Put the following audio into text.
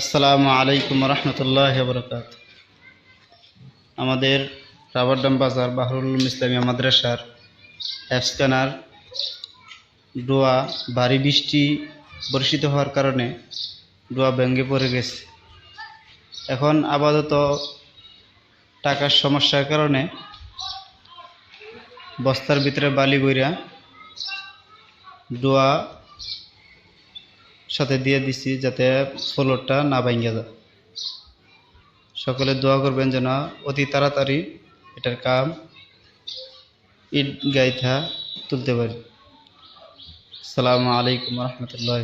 আসসালামু আলাইকুম রহমতুল্লাহ বরকাত আমাদের রাবারডাম বাজার বাহরুল উলুম ইসলামিয়া মাদ্রাসার অ্যাপস্কানার ডোয়া ভারী বৃষ্টি বর্ষিত হওয়ার কারণে ডোয়া ভেঙে পড়ে গেছে। এখন আপাতত টাকার সমস্যার কারণে বস্তার ভিতরে বালি বইরা ডোয়া সাথে দিয়ে দিছি যাতে ফ্লোরটা না ভেঙে যায়। সকলে দোয়া করবেন যেন অতি তাড়াতাড়ি এটার কাম ইট গাইথা তুলতে পারি। আসসালামু আলাইকুম রহমতুল্লাহ